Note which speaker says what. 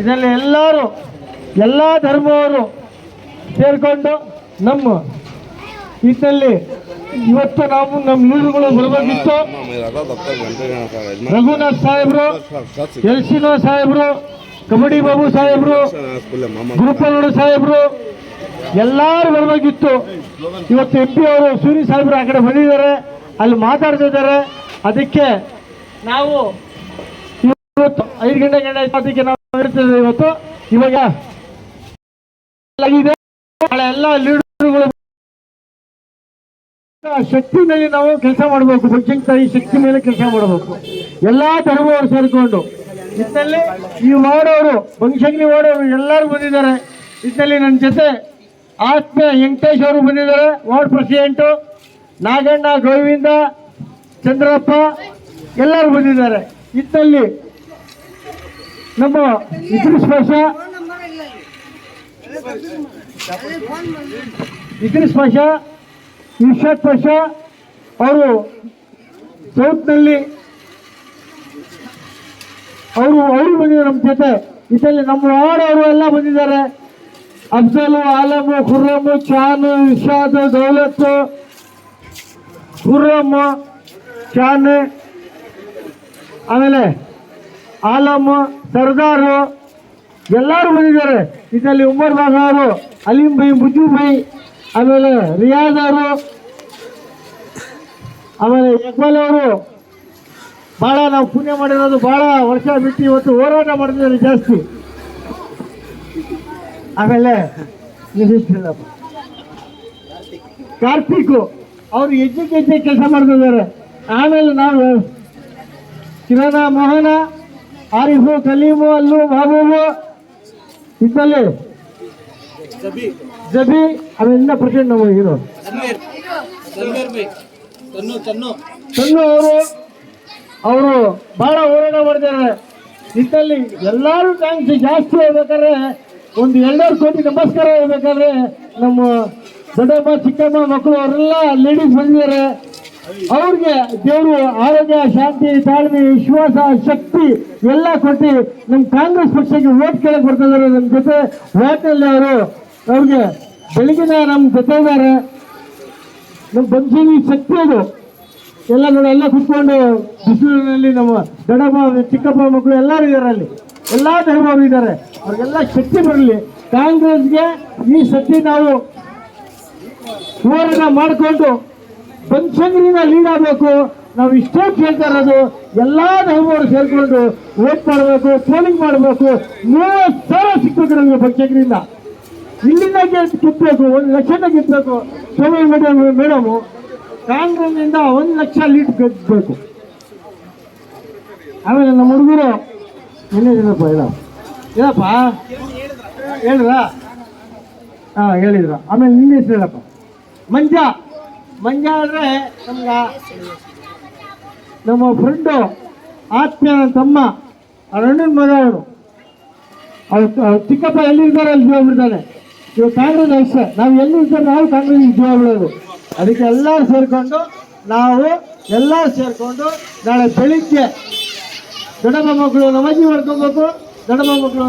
Speaker 1: ಇದರಲ್ಲಿ ಎಲ್ಲರೂ, ಎಲ್ಲ ಧರ್ಮವರು ಸೇರಿಕೊಂಡು ನಮ್ಮ ಇದರಲ್ಲಿ ಇವತ್ತು ನಾವು ನಮ್ಮ ಲೀಡರ್ಗಳು ಬರಬೇಕಿತ್ತು. ರಘುನಾಥ್ ಸಾಹೇಬ್ರು ಎಲ್ ಸಾಹೇಬ್ರು, ಕಬಡ್ಡಿ ಬಾಬು ಸಾಹೇಬ್ರು, ಗುರುಪಲ್ಲೂರು ಸಾಹೇಬ್ರು, ಎಲ್ಲರೂ ಬರಬೇಕಿತ್ತು. ಇವತ್ತು ಎಂ ಪಿ ಅವರು, ಸೂರಿ ಸಾಹೇಬ್ರು ಆ ಕಡೆ ಬಂದಿದ್ದಾರೆ, ಅಲ್ಲಿ ಮಾತಾಡ್ತಿದ್ದಾರೆ ಅದಕ್ಕೆ ನಾವು ಇವತ್ತು ಐದು ಗಂಟೆ ಗಂಟೆ ಅದಕ್ಕೆ ನಾವು ಇರ್ತೇವೆ ಇವತ್ತು. ಇವಾಗ ಎಲ್ಲ ಲೀಡರ್ಗಳು ಶಕ್ತಿ ಮೇಲೆ ನಾವು ಕೆಲಸ ಮಾಡಬೇಕು. ಬಗ್ಗಿಂಗ್ ತಾಯಿ ಶಕ್ತಿ ಮೇಲೆ ಕೆಲಸ ಮಾಡಬೇಕು. ಎಲ್ಲಾ ಧರ್ಮವರು ಸೇರಿಕೊಂಡು. ಇದರಲ್ಲಿ ಈ ಮಾಡೋರು ಬಂಶಂಗ್ರಿ ಮಾಡೋರು ಎಲ್ಲರೂ ಬಂದಿದ್ದಾರೆ. ಇದರಲ್ಲಿ ನನ್ನ ಜೊತೆ ಆತ್ಮ ವೆಂಕಟೇಶ್ ಅವರು ಬಂದಿದ್ದಾರೆ. ವಾರ್ಡ್ ಪ್ರೆಸಿಡೆಂಟು, ನಾಗಣ್ಣ, ಗೋವಿಂದ, ಚಂದ್ರಪ್ಪ ಎಲ್ಲರೂ ಬಂದಿದ್ದಾರೆ. ಇದರಲ್ಲಿ ನಮ್ಮ ಇದ್ರ ಸ್ಪರ್ಶ ಇದ್ರ ಪಾಷಾ ಇರ್ಷಾದ್ ಪಾಷಾ ಅವರು ಸೌತ್ನಲ್ಲಿ ಅವರು ಅವರು ಬಂದಿದ್ದಾರೆ ನಮ್ಮ ಜೊತೆ. ಇದರಲ್ಲಿ ನಮ್ಮ ವಾರ್ಡ್ ಅವರು ಎಲ್ಲ ಬಂದಿದ್ದಾರೆ. ಅಫ್ಜಲು, ಆಲಮು, ಖುರ್ರಮು, ಚಾನು, ಇರ್ಷಾದ್, ದೌಲತ್, ಖುರ್ರಮ್, ಚಾನ್. ಆಮೇಲೆ ಆಲಮ್ ಸರ್ದಾರು, ಎಲ್ಲರೂ ಬಂದಿದ್ದಾರೆ. ಇದರಲ್ಲಿ ಉಮರ್ ಅವರು ಅಲೀಂ ಬೈ ಮುಜು ಬೈ ಆಮೇಲೆ ರಿಯಾಜ್ ಅವರು, ಆಮೇಲೆ ಇಕ್ಬಾಲ್ ಅವರು. ಭಾಳ ನಾವು ಪುಣ್ಯ ಮಾಡಿರೋದು, ಭಾಳ ವರ್ಷ ಬಿಟ್ಟು ಇವತ್ತು ಹೋರಾಟ ಮಾಡ್ತಿದ್ದಾರೆ ಜಾಸ್ತಿ. ಆಮೇಲೆ. ಕಾರ್ತಿಕ್ ಅವರು ಹೆಜ್ಜೆ ಹೆಜ್ಜೆ ಕೆಲಸ ಮಾಡ್ತಿದ್ದಾರೆ. ಆಮೇಲೆ ನಾವು ಕಿರಣ ಮೋಹನ ಆರಿಫು ಕಲೀಮು ಅಲ್ಲು ಮಹಬೂಬು ಇದ್ದಲ್ಲಿ ಜಬಿ. ಅವೆಲ್ಲ ಪ್ರೆಸೆಂಟ್ ನಮ್ಮ ಹೀರೋ. ತನ್ನು ಅವರು ಅವರು ಬಹಳ ಹೋರಾಟ ಮಾಡಿದ್ದಾರೆ. ಇದ್ದಲ್ಲಿ ಎಲ್ಲರೂ ಟ್ಯಾಂಕ್ಸ್ ಜಾಸ್ತಿ ಹೋಗ್ಬೇಕಾದ್ರೆ ಒಂದು ಎರಡೂರು ಕೋಟಿ ನಮಸ್ಕಾರ ಹೋಗ್ಬೇಕಾದ್ರೆ ನಮ್ಮ ದೊಡ್ಡಮ್ಮ ಚಿಕ್ಕಮ್ಮ ಮಕ್ಕಳು ಅವರೆಲ್ಲ ಲೇಡೀಸ್ ಬಂದಿದ್ದಾರೆ. ಅವ್ರಿಗೆ ದೇವರು ಆರೋಗ್ಯ, ಶಾಂತಿ, ತಾಳ್ಮೆ, ವಿಶ್ವಾಸ, ಶಕ್ತಿ ಎಲ್ಲ ಕೊಟ್ಟು ನಮ್ಮ ಕಾಂಗ್ರೆಸ್ ಪಕ್ಷಕ್ಕೆ ಓಟ್ ಕೇಳಕ್ ಬರ್ತಾ ನಮ್ಮ ಜೊತೆ ಓಟ್ನಲ್ಲಿ ಅವರು. ಅವ್ರಿಗೆ ಬೆಳಗಿನ ನಮ್ಮ ಜೊತೆ ಇದ್ದಾರೆ ನಮ್ಮ ಬಂಜೀವಿ ಶಕ್ತಿ ಅದು. ಎಲ್ಲ ನೋಡಿ, ಎಲ್ಲ ಕುತ್ಕೊಂಡು ಬಿಸಿಲಿನಲ್ಲಿ ನಮ್ಮ ದೊಡ್ಡಪ್ಪ, ಚಿಕ್ಕಪ್ಪ ಮಕ್ಕಳು ಎಲ್ಲರೂ ಇದ್ದಾರೆ ಅಲ್ಲಿ. ಎಲ್ಲ ಧರ್ಮವರು ಇದ್ದಾರೆ. ಅವ್ರಿಗೆಲ್ಲ ಶಕ್ತಿ ಬರಲಿ. ಕಾಂಗ್ರೆಸ್ಗೆ ಈ ಶಕ್ತಿ ನಾವು ಹೋರಾಟ ಮಾಡಿಕೊಂಡು ಬನ್ಸಂಗ್ರಿನ ಲೀಡ್ ಆಗಬೇಕು. ನಾವು ಇಷ್ಟೇ ಕೇಳ್ತಾ ಇರೋದು, ಎಲ್ಲಾ ಧರ್ಮವರು ಸೇರ್ಕೊಂಡು ವೋಟ್ ಮಾಡಬೇಕು ಪೋಲಿಂಗ್ ಮಾಡಬೇಕು. ಮೂವತ್ತು ಸಾವಿರ ಸಿಕ್ಬೇಕು ನಮಗೆ ಪಂಚಂಗ್ರಿಂದ ಇಲ್ಲಿಂದ ಗೆದ್ದಬೇಕು ಒಂದು ಲಕ್ಷದ ಗೆದ್ದಬೇಕು ಸೋಮಿ ಮೇಡಮ್ ಮೇಡಮು, ಕಾಂಗ್ರೆಸ್ನಿಂದ ಒಂದು ಲಕ್ಷ ಲೀಡ್ ಗೆದ್ದಬೇಕು ಆಮೇಲೆ ನಮ್ಮ ಹುಡುಗರು ಏನಪ್ಪ ಹೇಳ. ಏನಪ್ಪ ಹೇಳಿದ್ರ? ಹಾಂ, ಹೇಳಿದ್ರ. ಆಮೇಲೆ ನಿನ್ನೆ ಹೇಳಪ್ಪ. ಮಂಜ. ಮಂಜ ಅಂದರೆ ನಮ್ಗೆ ನಮ್ಮ ಫ್ರೆಂಡು ಆತ್ಮೀಯ ತಮ್ಮ ಅಣ್ಣನ ಮಗ ಅವನು. ಚಿಕ್ಕಪ್ಪ ಎಲ್ಲಿರ್ತಾರೆ ಅಲ್ಲಿ ಜೀವ ಬಿಡ್ತಾನೆ. ಇವಾಗ ಕಾಂಗ್ರೆಸ್ ಅಷ್ಟೇ ನಾವು ಎಲ್ಲಿ ಇರ್ತಾರೆ ನಾವು ಕಾಂಗ್ರೆಸ್ ಜೀವ ಬಿಡೋದು. ಅದಕ್ಕೆ ಎಲ್ಲರೂ ಸೇರಿಕೊಂಡು ನಾವು ಎಲ್ಲ ಸೇರಿಕೊಂಡು ನಾಳೆ ಬೆಳಿಗ್ಗೆ ದೊಡ್ಡಮ್ಮ ಮಕ್ಕಳು ನಮಾಜಿ ಮಾಡ್ಕೊಬೇಕು ದೊಡ್ಡಮ್ಮ ಮಕ್ಕಳು